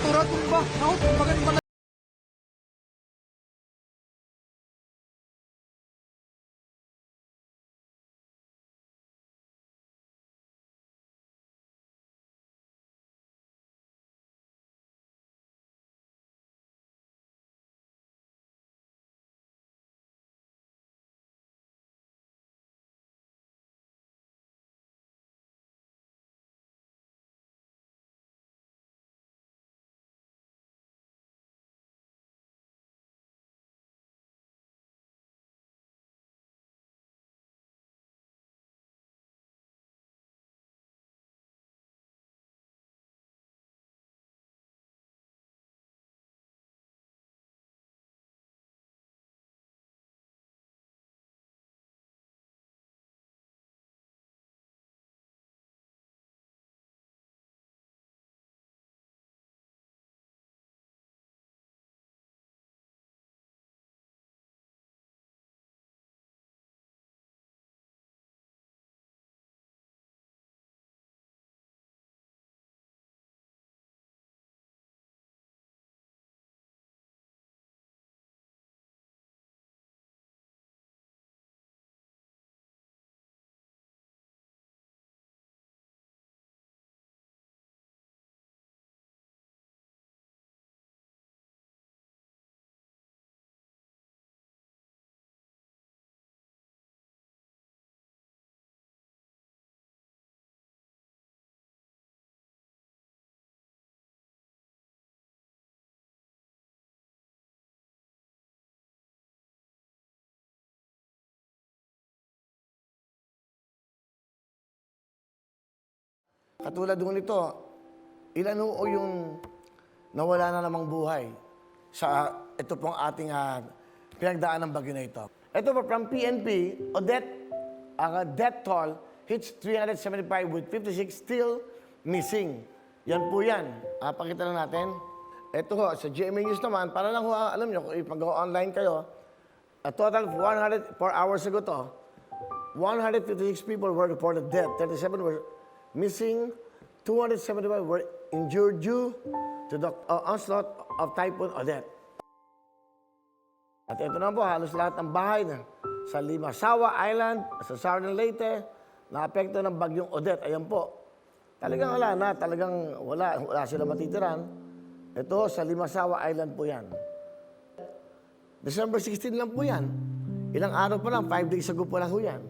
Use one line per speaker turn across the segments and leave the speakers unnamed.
Surat mo ba? Ako,
Katulad nung ito, ilan ho yung nawala na namang buhay sa ito pong ating uh, pinagdaan ng bagyo na ito. Ito po from PNP, Odette, ang uh, death toll hits 375 with 56 still missing. Yan po yan. Ah, pakita lang natin. Ito ho, sa GMA News naman, para lang ho, alam nyo, kung ipag-online kayo, a total of 100, 4 hours ago to, 156 people were reported dead, 37 were missing, 275 were injured due to the uh, onslaught of Typhoon Odette. At ito na po, halos lahat ng bahay na sa Limasawa Island, sa Southern Leyte, naapekto ng bagyong Odette. Ayan po. Talagang wala na, talagang wala, wala sila matitiran. Ito, sa Limasawa Island po yan. December 16 lang po yan. Ilang araw pa lang, 5 days ago po lang ho yan.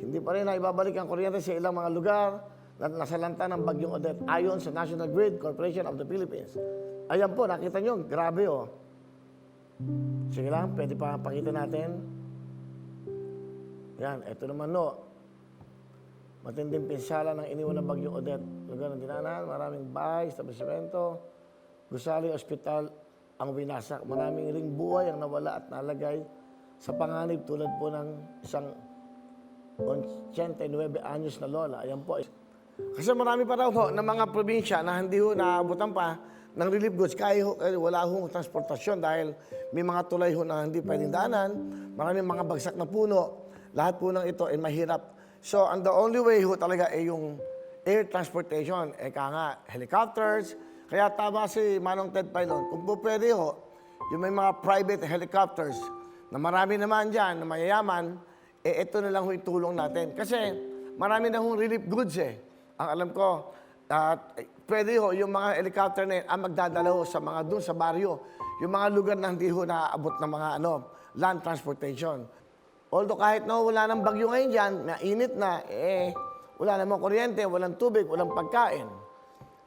Hindi pa rin na ibabalik ang kuryente sa ilang mga lugar na nasalanta ng bagyong Odette ayon sa National Grid Corporation of the Philippines. Ayan po, nakita nyo, grabe oh. Sige lang, pwede pa pakita natin. Yan, ito naman no. Matinding pinsala ng iniwan ng bagyong Odette. Lugar ng dinanan, maraming bahay, establishmento, gusali, ospital ang winasak. Maraming ring buhay ang nawala at nalagay sa panganib tulad po ng isang 89 anyos na lola. Ayan po. Kasi marami pa raw ho ng mga probinsya na hindi ho naabutan pa ng relief goods. Kaya ho, eh, wala hong transportasyon dahil may mga tulay ho na hindi pwedeng daanan. Maraming mga bagsak na puno. Lahat po ng ito ay mahirap. So, and the only way ho talaga ay yung air transportation. Eka nga, helicopters. Kaya tama si Manong Ted Pailon. Kung po pwede ho, yung may mga private helicopters na marami naman dyan, na mayayaman, eh ito na lang ho itulong natin. Kasi marami na hong relief goods eh. Ang alam ko, at pwede ho, yung mga helicopter na yun, ang magdadala ho sa mga doon sa baryo. Yung mga lugar na hindi ho naaabot ng mga ano, land transportation. Although kahit na wala ng bagyo ngayon dyan, mainit na, eh, wala namang kuryente, walang tubig, walang pagkain.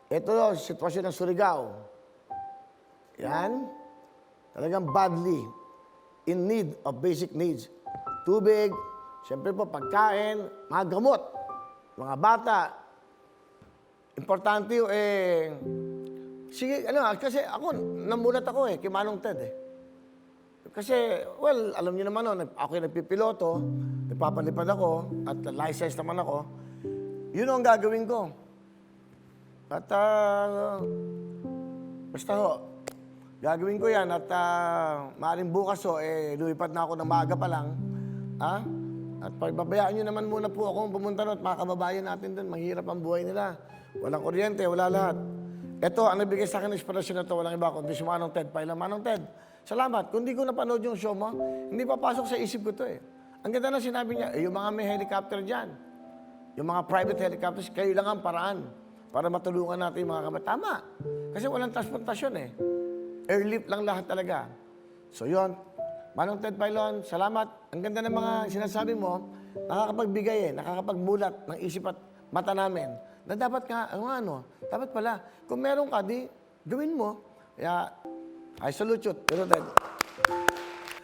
Ito ho, sitwasyon ng Surigao. Yan. Talagang badly in need of basic needs. Tubig, siyempre po pagkain, mga gamot, mga bata. Importante yung eh, sige, ano, kasi ako, namulat ako eh, kay Manong Ted eh. Kasi, well, alam niyo naman, no, nag- ako yung nagpipiloto, nagpapalipad ako, at license naman ako. Yun ang gagawin ko. At, ah, basta ho, gagawin ko yan at uh, maaaring bukas ho, eh, lumipad na ako ng maaga pa lang. Ha? At pagbabayaan nyo naman muna po ako pumunta doon at mga kababayan natin doon, mahirap ang buhay nila. Walang kuryente, wala lahat. Ito, ang nabigay sa akin ng inspirasyon na ito, walang iba kundi si Manong Ted. Pailang Manong Ted, salamat. Kung di ko napanood yung show mo, hindi papasok sa isip ko to eh. Ang ganda na sinabi niya, eh, yung mga may helicopter dyan, yung mga private helicopters, kayo lang ang paraan para matulungan natin yung mga kabat. Tama. Kasi walang transportasyon eh. Airlift lang lahat talaga. So yon, Manong Ted Pailon, salamat. Ang ganda ng mga sinasabi mo, nakakapagbigay eh, nakakapagmulat ng isip at mata namin. Na dapat nga, ano, ano, dapat pala, kung meron ka, di, gawin mo. Kaya, I salute you. Pero Ted,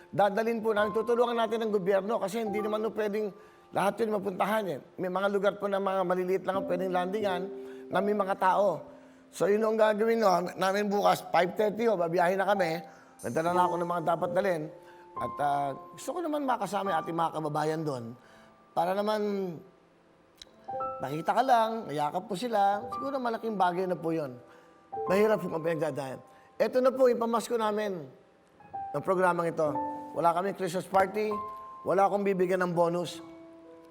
dadalhin po namin, tutulungan natin ng gobyerno kasi hindi naman pwedeng lahat yun mapuntahan eh. May mga lugar po na mga maliliit lang ang pwedeng landingan na may mga tao. So yun ang gagawin no, namin bukas, 5.30 o, babiyahin na kami. Nagdala na ako ng mga dapat dalhin. At ah, gusto ko naman makasama yung ating mga kababayan doon. Para naman nakita ka lang, nayakap po sila. Siguro malaking bagay na po yun. Mahirap po ang pinagdadayan. Ito na po yung pamasko namin ng programang ito. Wala kami Christmas party, wala akong bibigyan ng bonus.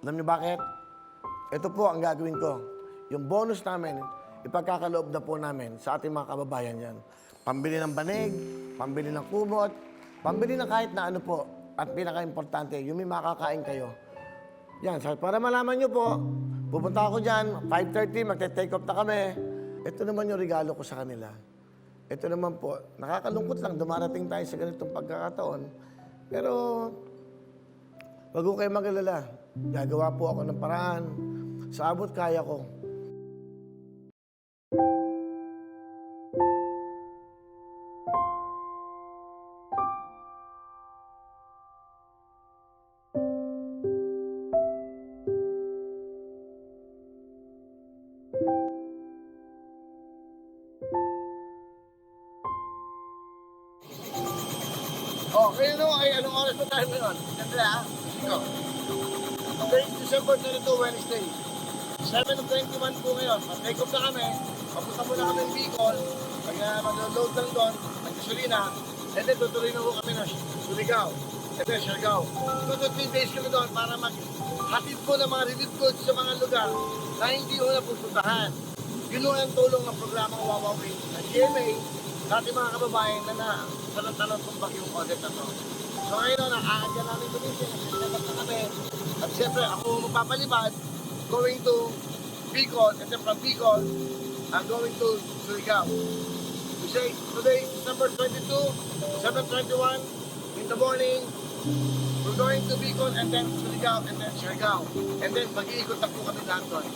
Alam niyo bakit? Ito po ang gagawin ko. Yung bonus namin, ipagkakaloob na po namin sa ating mga kababayan yan. Pambili ng banig, pambili ng kumot, pambili ng kahit na ano po. At pinaka-importante, yung may makakain kayo. Yan, para malaman nyo po, pupunta ako dyan, 5.30, magte-take off na kami. Ito naman yung regalo ko sa kanila. Ito naman po, nakakalungkot lang, dumarating tayo sa ganitong pagkakataon. Pero, wag ko kayo mag-alala. Gagawa po ako ng paraan. Sa abot kaya ko. Kayo no, ay anong oras pa tayo ngayon? Siyempre ha? Ikaw. Today December 22, Wednesday. 7 of 21 po ngayon. Mag-take off na kami. Papunta muna kami ng Bicol. Pag uh, mag-load lang doon, ng gasolina. And then tutuloy na po kami ng Surigao. And then Siargao. 2 to 3 days kami doon para maghatid po ng mga relief goods sa mga lugar na hindi ko napupuntahan. Yun ang tulong ng programang Wawawi ng GMA sa ating mga kababayan na na talon-talon kung bagyong audit na to. So ngayon, nakakagyan namin gumising, nagsasabat na kami. At siyempre, ako magpapalibad, going to Bicol, and then from Bicol, I'm going to Surigao. We say, today, December 22, 7.21, in the morning, we're going to Bicol, and then Surigao, and then Siargao. And then, mag-iikot na po kami lahat doon.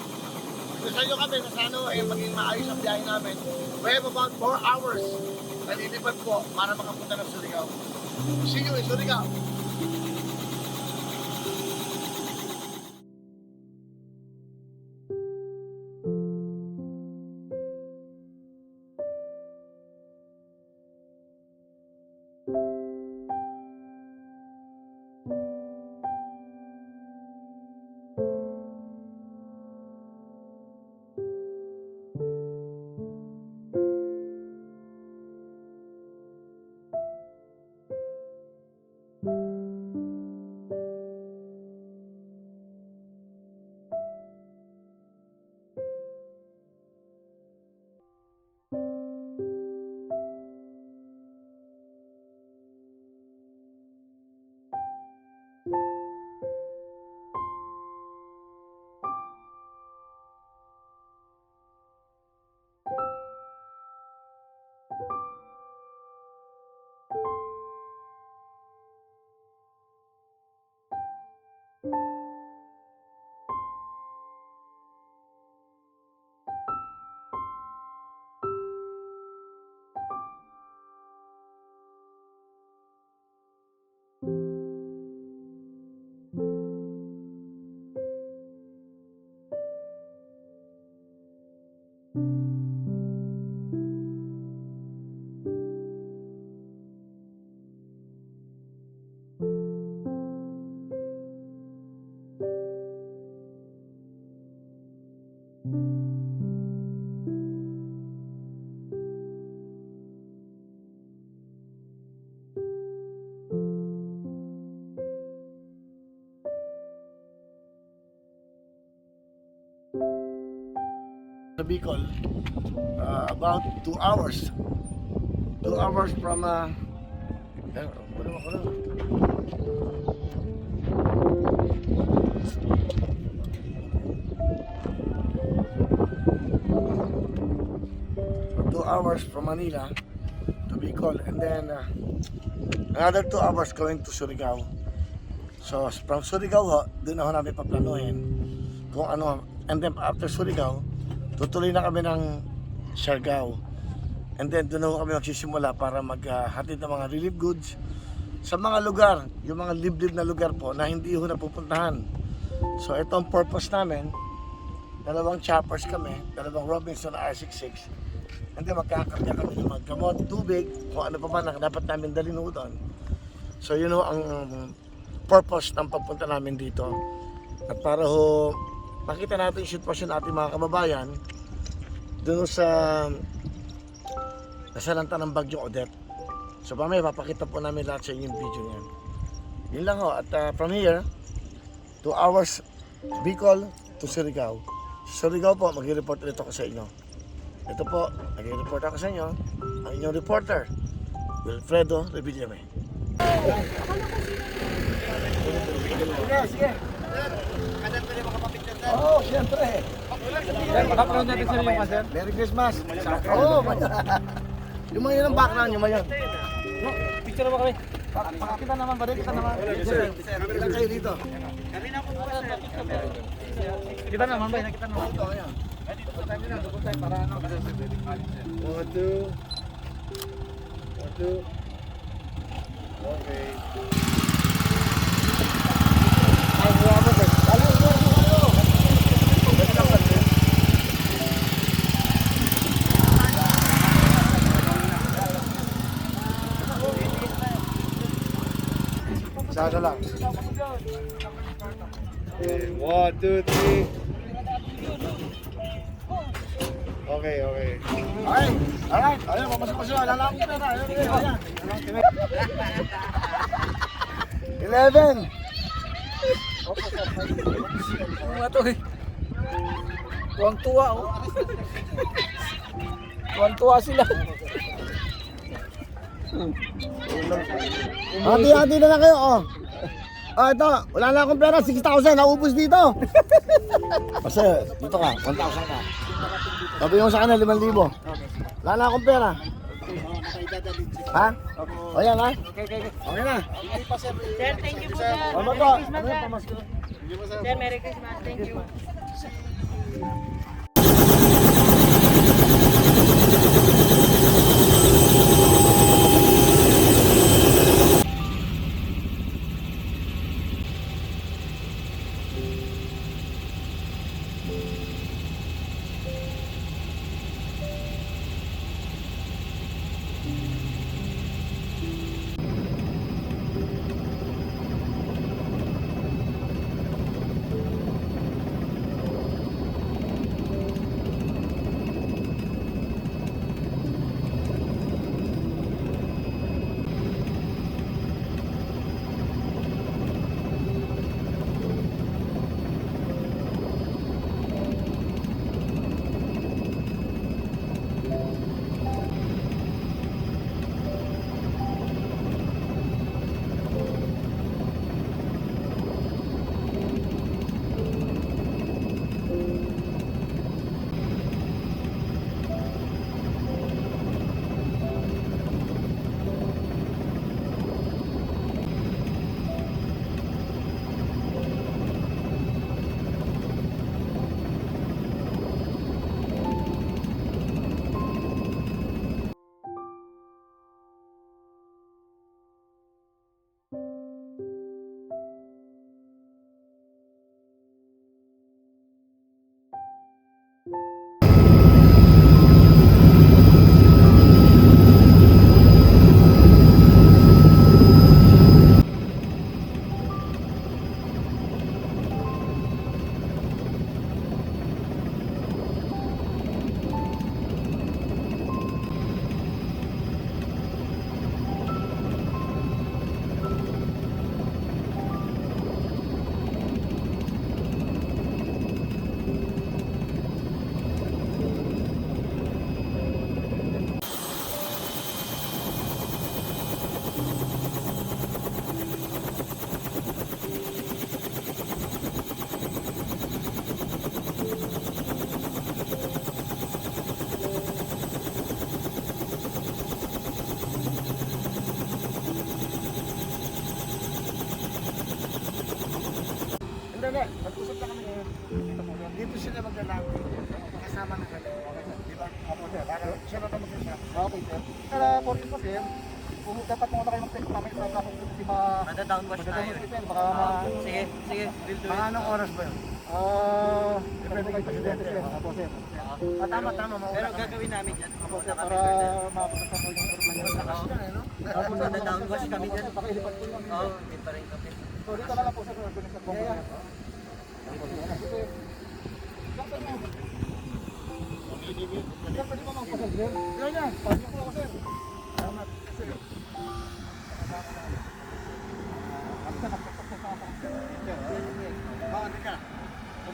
Nyo kami na sana eh, maging maayos ang biyahe namin. We have about 4 hours na lilipad po para makapunta ng Surigao. See you in Surigao. Bicol, uh, about 2 hours. 2 hours from... Uh, eh, 2 hours from Manila to Bicol. And then, uh, another 2 hours going to Surigao. So, from Surigao, ho, doon na ho namin paplanuhin kung ano. And then, after Surigao, tutuloy na kami ng Siargao. And then, doon kami magsisimula para maghatid ng mga relief goods sa mga lugar, yung mga liblib na lugar po na hindi ho napupuntahan. So, ito ang purpose namin. Dalawang choppers kami, dalawang Robinson R66. And then, magkakarga kami ng mga gamot, tubig, kung ano pa man ang dapat namin dalhin ho doon. So, yun ho ang purpose ng pagpunta namin dito. At para ho makita natin yung sitwasyon ng ating mga kababayan doon sa nasalanta ng bagyong Odette. So mamaya papakita po namin lahat sa inyo yung video niyan. Yun lang ho. At uh, from here, 2 hours Bicol to Surigao. Sa Surigao po, mag-report ulit ako sa inyo. Ito po, nag-report ako sa inyo. Ang inyong reporter, Wilfredo Revillame. Sige, sige. Oo, oh, siyempre.
Background natin sir yung sir.
Merry Christmas. Oo, oh, yung mga yun ang background, mga yun.
Picture mo kami.
Pakita naman, balik kita naman. Sir, ilan kayo dito?
Kita naman ba? Kita naman.
Ito, ayan.
One, two. One, two. Okay.
Sada lang.
Okay. One, two, three. Okay, okay.
Okay, alright. Ayun, papasok ko siya. Lalaki na na. Ayun, ayun, ayan. Eleven.
Ano nga to eh? Tuwang tuwa oh. Tuwang tuwa sila.
Hati-hati na lang kayo, oh. Oh, ito. Wala na akong pera. 6,000. Naubos dito. Kasi, dito ka. 1,000 ka. Sabi mo sa kanila, 5,000. Wala na akong pera. Ha? O yan, ha?
Okay, okay, okay.
Okay na.
Sir, thank you po, sir.
Ano
Merry
to?
Christmas,
Ano yung
sir.
pamasko?
Sir, Merry Christmas. Thank you.
dito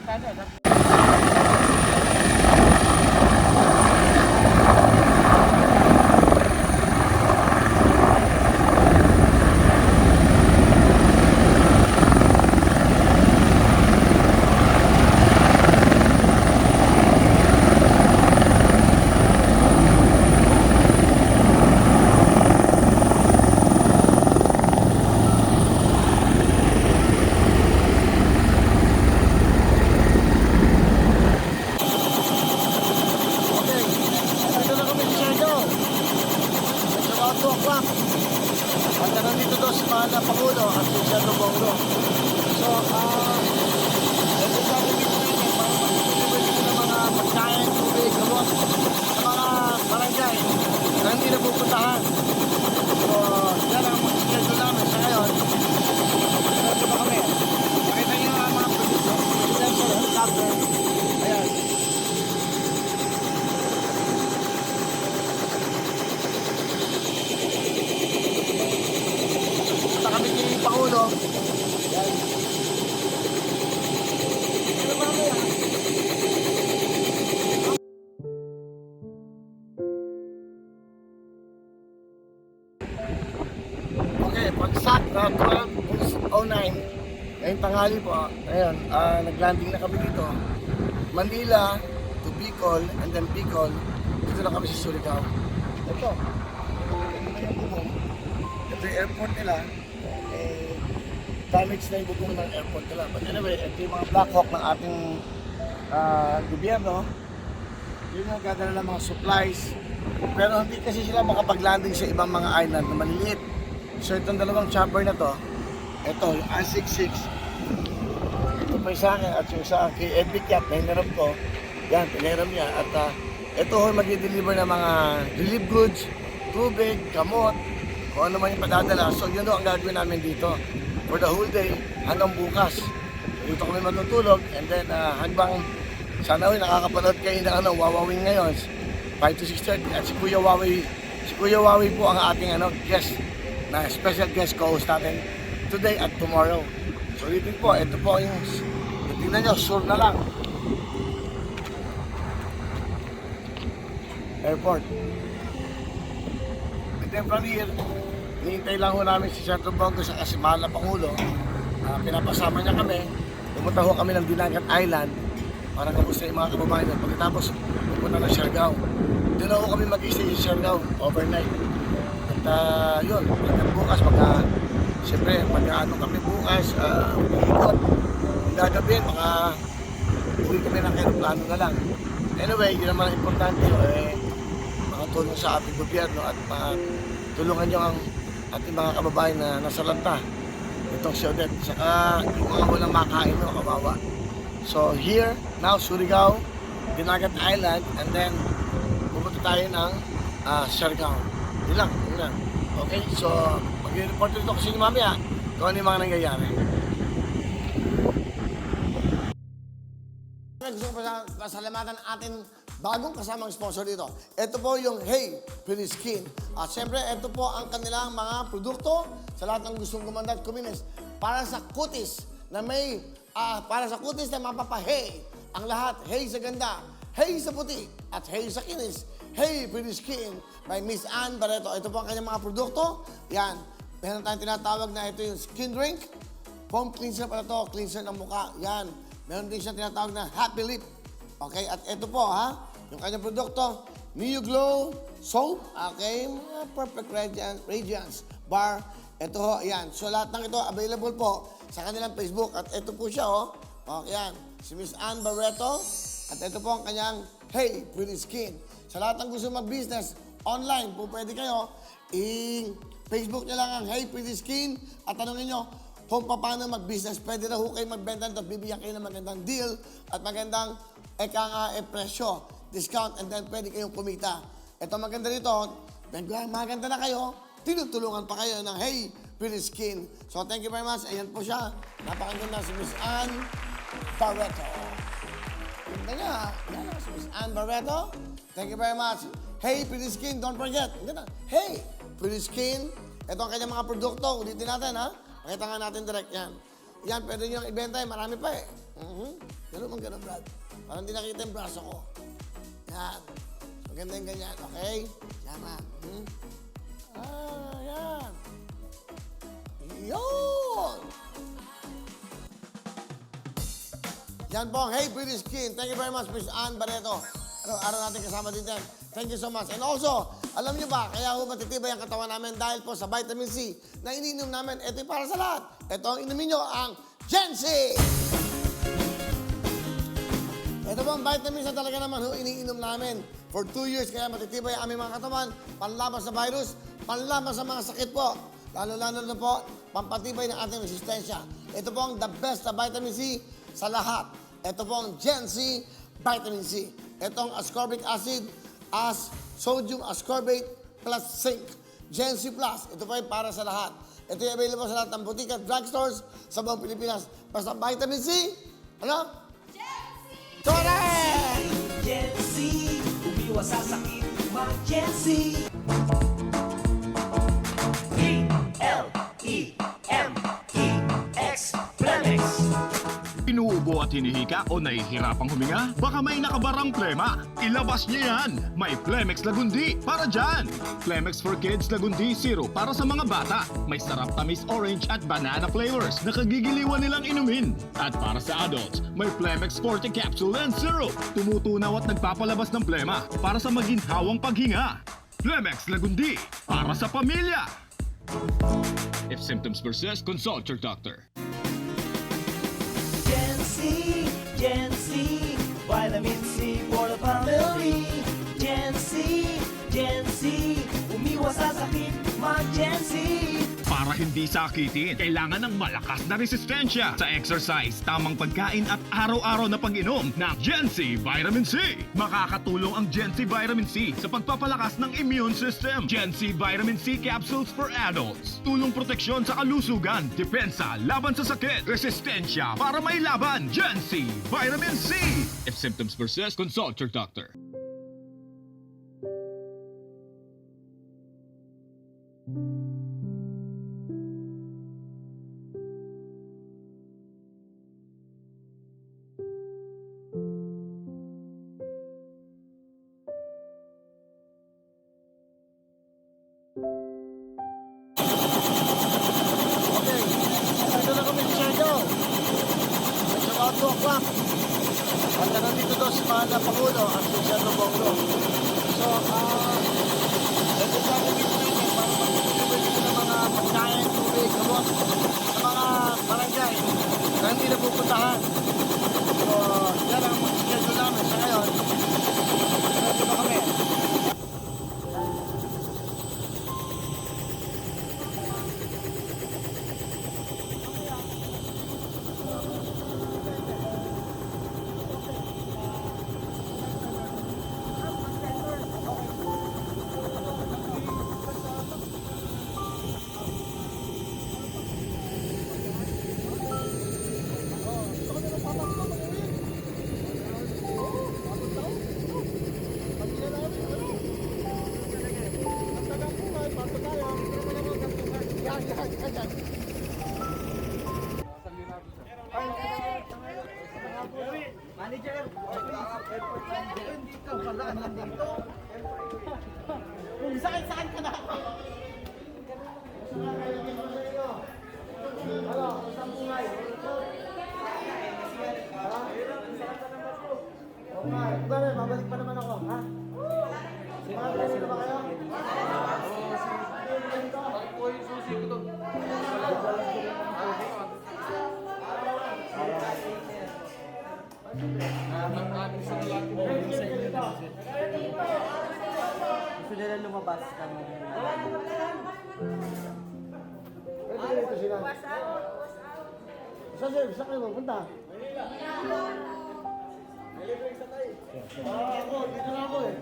Punta niya. Okay. Ito na kami sa Siargao. It's about 2 o'clock. At nandito doon si Mahal na Pangulo at si Senator Bongo. So, ah, ito sa ating dito natin para mag-deliver dito ng mga pagkain, tubig, gamot sa mga barangay na hindi napupuntahan. Tanghali po, ayun, ah, naglanding na kami dito. Manila to Bicol, and then Bicol, dito na kami sa Surigao. Ito, ito yung airport nila. Eh, damage na yung bubong ng airport nila. But anyway, ito yung mga Black Hawk ng ating ah, gobyerno. Yun yung gagana ng mga supplies. Pero hindi kasi sila makapag-landing sa ibang mga island na maliliit. So itong dalawang chopper na to, ito, yung R66, ito pa yung sa akin at yung sa kay Epic Yacht na hinaram ko, yan, pinahiram niya. At ah, ito ho mag-deliver ng mga relief goods, tubig, gamot, kung ano man yung padadala. So yun ho ang gagawin namin dito for the whole day hanggang bukas. So, dito kami matutulog and then ah, hanggang sana ho nakakapanood kayo ng ano, Wawawing ngayon, 5 to 6.30 at si Kuya Wawi, si Kuya Wawi po ang ating ano, guest na special guest co-host natin today at tomorrow. So ulitin po, ito po yung, tingnan nyo, sure na lang. Airport. And then from here, hinihintay lang ho namin si Senator Bongo sa Kasimahal na Pangulo. Ah, pinapasama niya kami. Pumunta ho kami ng Dinagat Island para kamusta yung mga kababayan. Pagkatapos, pupunta ng Siargao. Doon na ho kami mag-stay sa Siargao overnight. At ah, yun, bukas, pagka, siyempre, pagka ano kami bukas, uh, ikot. Ang gagawin, mga uwi kami ng aeroplano na lang. Anyway, yun naman ang importante, eh, makatulong sa ating gobyerno at matulungan nyo ang ating mga kababayan na nasa lanta. Itong si Odette. Saka yung mga walang makain no, kawawa. So here, now Surigao, Dinagat Island, and then pupunta tayo ng uh, Siargao. Yun lang, yun lang. Okay, so mag-report dito kasi ni mamaya kung ano yung mga nangyayari. Gusto ko pa pasalamatan ang ating bagong kasamang sponsor dito. Ito po yung Hey Pretty Skin. At syempre, ito po ang kanilang mga produkto sa lahat ng gustong gumanda at kuminis. Para sa kutis na may, ah, para sa kutis na mapapa-hey. Ang lahat, hey sa ganda, hey sa puti, at hey sa kinis. Hey Pretty Skin by Miss Ann Barreto. Ito po ang kanyang mga produkto. Yan. Meron tayong tinatawag na ito yung skin drink. Foam cleanser pala to, cleanser ng mukha. Yan. Meron din siyang tinatawag na Happy Lip. Okay, at ito po ha, yung kanyang produkto, Neo Glow Soap. Okay, mga perfect radiance, radiance bar. Ito ho, yan. So lahat ng ito available po sa kanilang Facebook. At ito po siya oh. Okay, yan. si Miss Ann Barreto. At ito po ang kanyang Hey Pretty Skin. Sa lahat ng gusto mag-business, online po pwede kayo. I-Facebook nyo lang ang Hey Pretty Skin at tanongin nyo kung paano mag-business. Pwede na ho kayo magbenta nito. Bibigyan kayo ng magandang deal at magandang eka nga e presyo. Discount and then pwede kayong kumita. Ito maganda Pag maganda na kayo, tinutulungan pa kayo ng Hey Pretty Skin. So thank you very much. Ayan po siya. Napakaganda si Miss Ann Barreto. Ganda niya. Yan si Miss Ann Barreto. Thank you very much. Hey Pretty Skin, don't forget. Ganda. Hey Pretty Skin. Ito ang kanyang mga produkto. Ulitin natin ha. Pakita nga natin direct yan. Yan, pwede nyo ibenta eh. Marami pa eh. Mm-hmm. Ganun man ganun, Brad. Parang hindi nakita yung braso ko. Yan. Maganda yung ganyan, okay? Yan na. Hmm? Ah, yan. Yun! Yan po Hey Pretty Skin. Thank you very much, Miss Ann Barreto. Araw-araw natin kasama din yan. Thank you so much. And also, alam niyo ba, kaya ho matitibay ang katawan namin dahil po sa vitamin C na ininom namin. Ito para sa lahat. Ito ang inumin nyo, ang Gen C! Ito po ang vitamins na talaga naman ho, iniinom namin for two years. Kaya matitibay ang aming mga katawan, panlaban sa virus, panlaban sa mga sakit po. Lalo-lalo na po, pampatibay ng ating resistensya. Ito po ang the best na vitamin C sa lahat. Ito po ang Gen C Vitamin C. Ito ang ascorbic acid as sodium ascorbate plus zinc. Gen C Plus. Ito po ay para sa lahat. Ito ay available sa lahat ng butika at drugstores sa buong Pilipinas. Basta vitamin C, ano? Correct!
Gen Z, umiwas sa sakit, mag Gen Z.
at hinihika o nahihirapang huminga? Baka may nakabarang plema. Ilabas niya yan. May Plemex Lagundi para dyan. Plemex for Kids Lagundi Zero para sa mga bata. May sarap tamis orange at banana flavors na kagigiliwan nilang inumin. At para sa adults, may Plemex Forte Capsule and Syrup. Tumutunaw at nagpapalabas ng plema para sa maginhawang paghinga. Plemex Lagundi para sa pamilya. If symptoms persist, consult your doctor.
Gen Z, Gen Z, vitamin C for the family. Gen Z, Gen Z, umiwas sa sakit, mag Gen Z.
Para hindi sakitin, kailangan ng malakas na resistensya sa exercise, tamang pagkain at araw-araw na pag-inom ng Gen Vitamin C. Makakatulong ang Gen C Vitamin C sa pagpapalakas ng immune system. Gen C Vitamin C capsules for adults. Tulong proteksyon sa kalusugan, depensa, laban sa sakit, resistensya para may laban. Gen C Vitamin C. If symptoms persist, consult your doctor.
Gusto nila lumabas kami.
Pwede dito sila. Saan sila? Saan kayo magpunta? Ah, ako, dito na ako eh.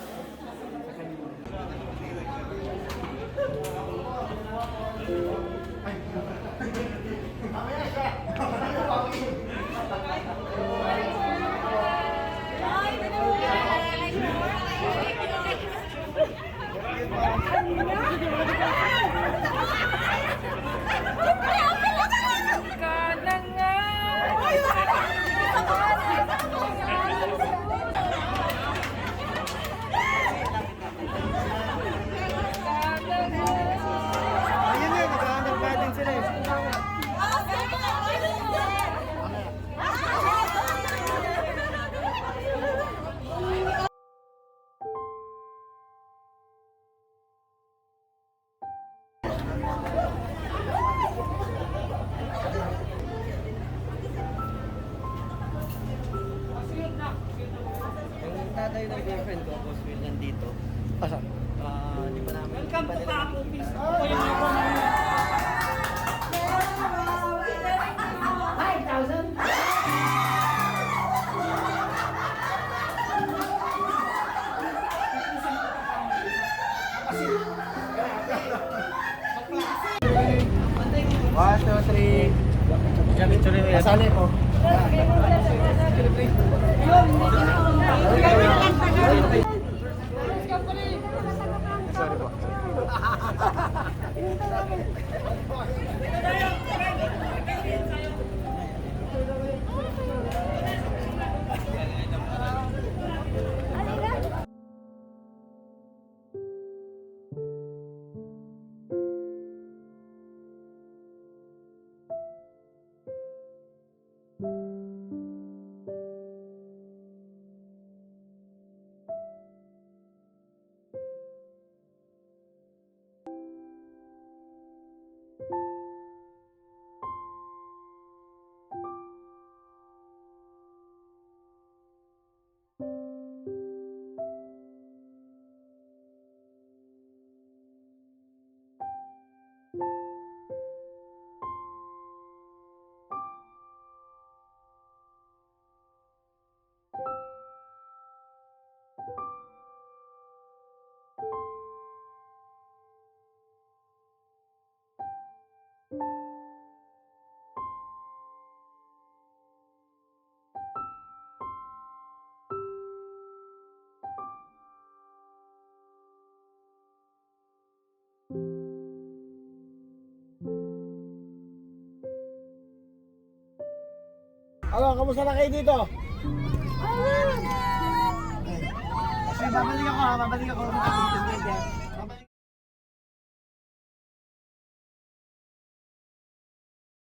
One, two, three. Kasali po. Thank you.
Ano, kamusta na kayo dito?
Kasi babalik ako ha, babalik ako. Makakalimutan ko yan.